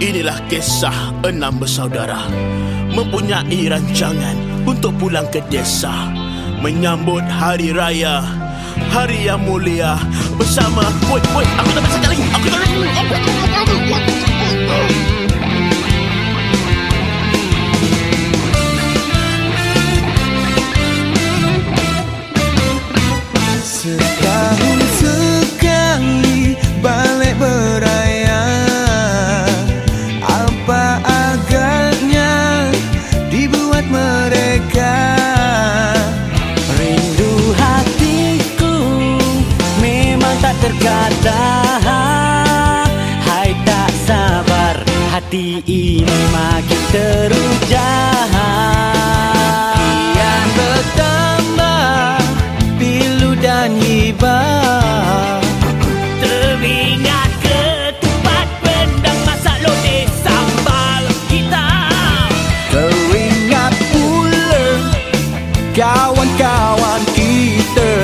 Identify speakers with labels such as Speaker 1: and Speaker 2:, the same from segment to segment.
Speaker 1: Inilah kisah enam bersaudara Mempunyai rancangan untuk pulang ke desa. Menyambut hari raya Hari yang mulia Bersama Woi, woi, aku tak lagi. Aku tak
Speaker 2: Setahun hati ini makin teruja Kian bertambah pilu dan hibah.
Speaker 3: Teringat ketupat pendang masak lodeh sambal hitam
Speaker 2: Teringat pula kawan-kawan kita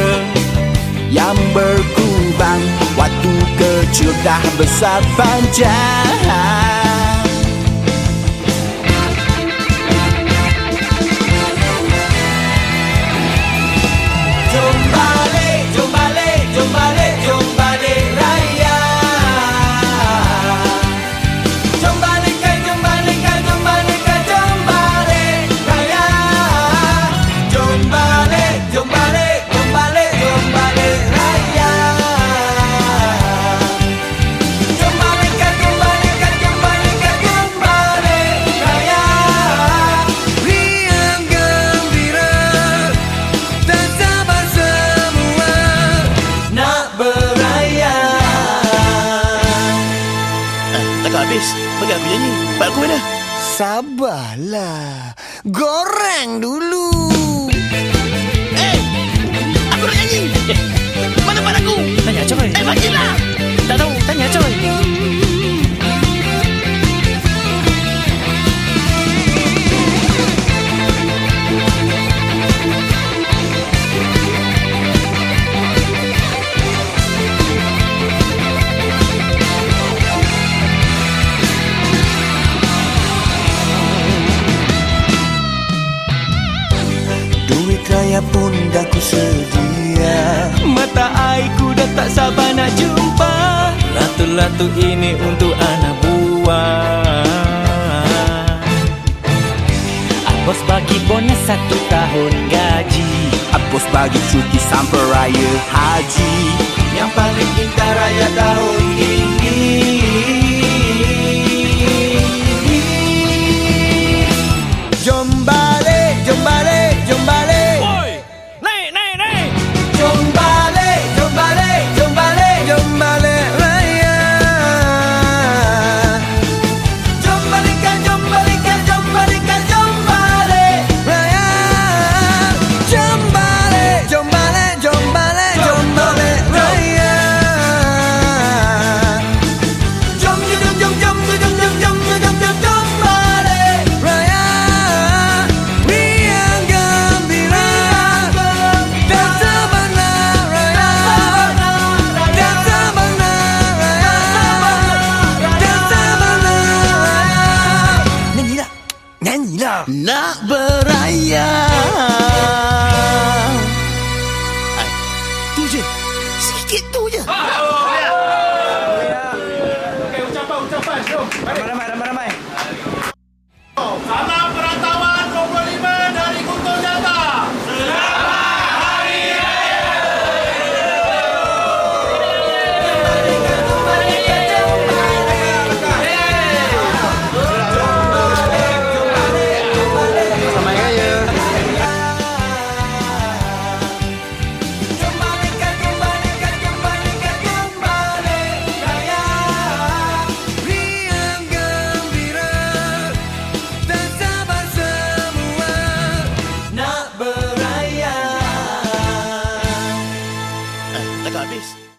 Speaker 2: Yang berkubang waktu kecil dah besar panjang
Speaker 1: habis Bagi aku nyanyi Pak aku mana?
Speaker 2: Sabarlah. Goreng dulu.
Speaker 1: Eh, aku nak nyanyi
Speaker 2: Raya pun dah ku sedia. Mata airku dah tak sabar nak jumpa. Latu-latu ini untuk anak buah.
Speaker 3: Bos bagi bonus satu tahun gaji.
Speaker 2: Bos bagi cuti sampai raya haji. Yang paling indah
Speaker 4: Not. ber about.